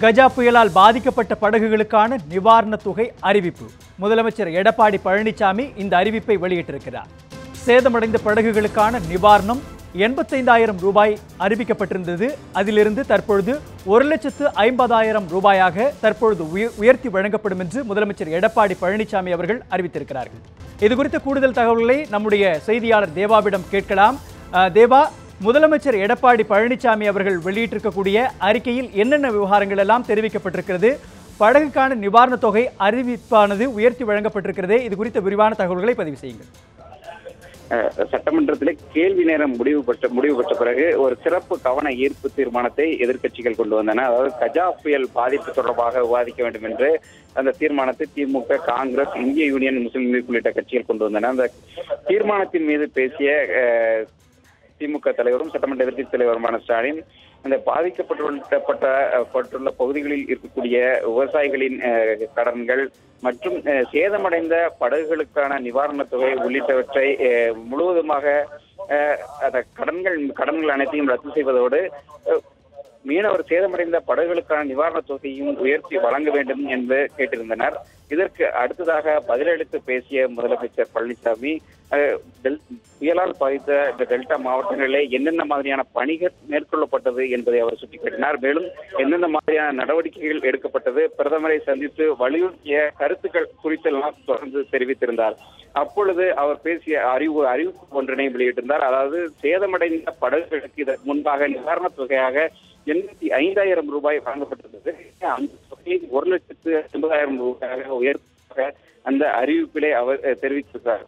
கஜா புயலால் பாதிக்கப்பட்ட படகுகளுக்கான நிவாரணத் தொகை அறிவிப்பு. முதலமைச்சர் எடப்பாடி பழனிசாமி இந்த அறிவிப்பை வெளியிட்டிருக்கிறார். சேதமடைந்த படகுகளுக்கான நிவாரணம் எண்பத்தைந்தாயிரம் ரூபாய் அறிவிக்கப்பட்டிருந்தது. அதிலிருந்து தற்பொழுது ஒரு லட்சத்து ஐம்பதாயிரம் ரூபாயாக தற்பொழுது உயர்த்தி வழங்கப்படும் என்று முதலமைச்சர் எடப்பாடி பழனிசாமி அவர்கள் அறிவித்திருக்கிறார்கள். இது குறித்த கூடுதல் தகவல்களை நம்முடைய செய்தியாளர் தேவாவிடம் கேட்கலாம். தேவா முதலமைச்சர் எடப்பாடி பழனிசாமி அவர்கள் வெளியிட்டிருக்கக்கூடிய அறிக்கையில் என்னென்ன விவகாரங்கள் எல்லாம் தெரிவிக்கப்பட்டிருக்கிறது படகுக்கான நிவாரணத் தொகை அறிவிப்பானது உயர்த்தி வழங்கப்பட்டிருக்கிறது இது குறித்த விரிவான தகவல்களை பதிவு செய்யுங்கள். சட்டமன்றத்தில் சட்டமன்றத்திலே கேள்வி நேரம் முடிவு பெற்ற முடிவு பெற்ற பிறகு ஒரு சிறப்பு கவன ஈர்ப்பு தீர்மானத்தை எதிர்க்கட்சிகள் கொண்டு வந்தன. அதாவது கஜா புயல் பாதிப்பு தொடர்பாக விவாதிக்க வேண்டும் என்று அந்த தீர்மானத்தை திமுக காங்கிரஸ் இந்திய யூனியன் முஸ்லீம் லீக் உள்ளிட்ட கட்சிகள் கொண்டு வந்தன. அந்த தீர்மானத்தின் மீது பேசிய அஹ், திமுக தலைவரும் சட்டமன்ற எதிர்க்கட்சி தலைவருமான ஸ்டாலின் அந்த பாதிக்கப்பட்டுள்ள பட்டுள்ள பகுதிகளில் இருக்கக்கூடிய விவசாயிகளின் அஹ், கடன்கள் மற்றும் சேதமடைந்த படகுகளுக்கான நிவாரணத் தொகை உள்ளிட்டவற்றை அஹ், முழுவதுமாக அஹ், அந்த கடன்கள் கடன்கள் அனைத்தையும் ரத்து செய்வதோடு மீனவர் சேதமடைந்த படகுகளுக்கான நிவாரணத் தொகையும் உயர்த்தி வழங்க வேண்டும் என்று கேட்டிருந்தனர். இதற்கு அடுத்ததாக பதிலளித்து பேசிய முதலமைச்சர் பழனிசாமி புயலால் பாதித்த இந்த டெல்டா மாவட்டங்களிலே என்னென்ன மாதிரியான பணிகள் மேற்கொள்ளப்பட்டது என்பதை அவர் சுட்டிக்காட்டினார். மேலும் எந்தெந்த மாதிரியான நடவடிக்கைகள் எடுக்கப்பட்டது பிரதமரை சந்தித்து வலியுறுத்திய கருத்துக்கள் குறித்தெல்லாம் தொடர்ந்து தெரிவித்திருந்தார். அப்பொழுது அவர் பேசிய அறிவு அறிவிப்பு ஒன்றினை வெளியிட்டிருந்தார். அதாவது சேதமடைந்த படகுகளுக்கு இதற்கு முன்பாக நிவாரணத் தொகையாக எண்பத்தி ஐந்தாயிரம் ரூபாய் வழங்கப்பட்டிருந்தது. அந்த தொகையை ஒரு லட்சத்து ஐம்பதாயிரம் ரூபாயாக உயர்த்த அந்த அறிவிப்பிலே அவர் தெரிவித்திருக்கிறார்.